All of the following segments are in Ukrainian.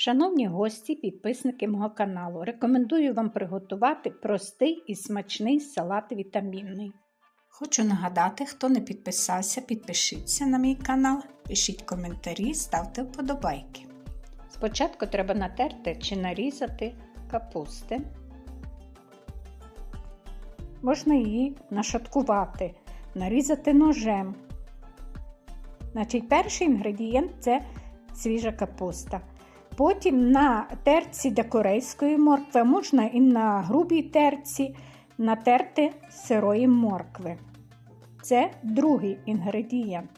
Шановні гості, підписники мого каналу, рекомендую вам приготувати простий і смачний салат вітамінний. Хочу нагадати, хто не підписався, підпишіться на мій канал, пишіть коментарі, ставте вподобайки. Спочатку треба натерти чи нарізати капусти. Можна її нашаткувати, нарізати ножем. Значить, перший інгредієнт це свіжа капуста. Потім на терці для корейської моркви, можна і на грубій терці натерти сирої моркви. Це другий інгредієнт.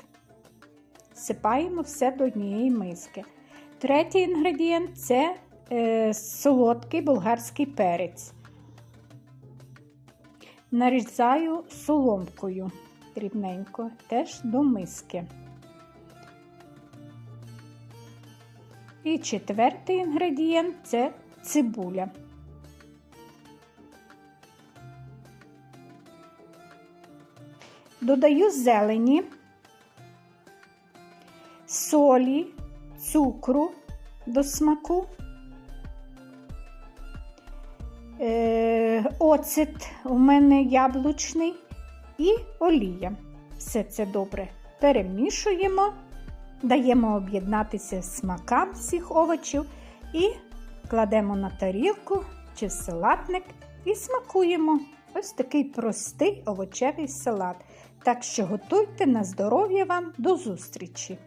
Сипаємо все до однієї миски. Третій інгредієнт це е, солодкий болгарський перець. Нарізаю соломкою дрібненько, теж до миски. І четвертий інгредієнт це цибуля. Додаю зелені, солі, цукру до смаку, е, оцет у мене яблучний і олія. Все це добре перемішуємо, даємо об'єднатися смакам всіх овочів і кладемо на тарілку чи в салатник і смакуємо. Ось такий простий овочевий салат. Так що готуйте на здоров'я вам до зустрічі!